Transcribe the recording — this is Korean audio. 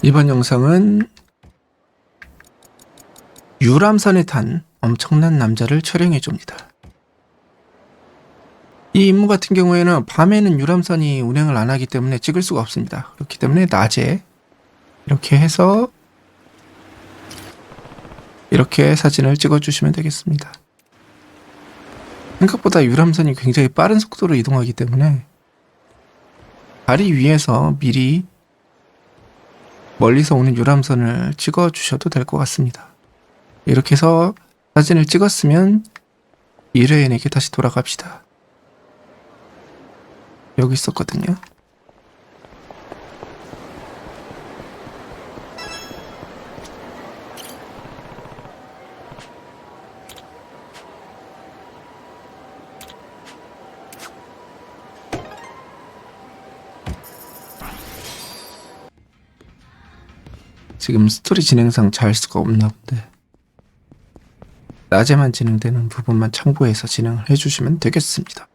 이번 영상은 유람선에 탄 엄청난 남자를 촬영해 줍니다. 이 임무 같은 경우에는 밤에는 유람선이 운행을 안 하기 때문에 찍을 수가 없습니다. 그렇기 때문에 낮에 이렇게 해서 이렇게 사진을 찍어 주시면 되겠습니다. 생각보다 유람선이 굉장히 빠른 속도로 이동하기 때문에 다리 위에서 미리 멀리서 오는 유람선을 찍어 주셔도 될 것 같습니다. 이렇게 해서 사진을 찍었으면 1회인에게 다시 돌아갑시다. 여기 있었거든요. 지금 스토리 진행상 잘 수가 없나 본데 낮에만 진행되는 부분만 참고해서 진행을 해주시면 되겠습니다.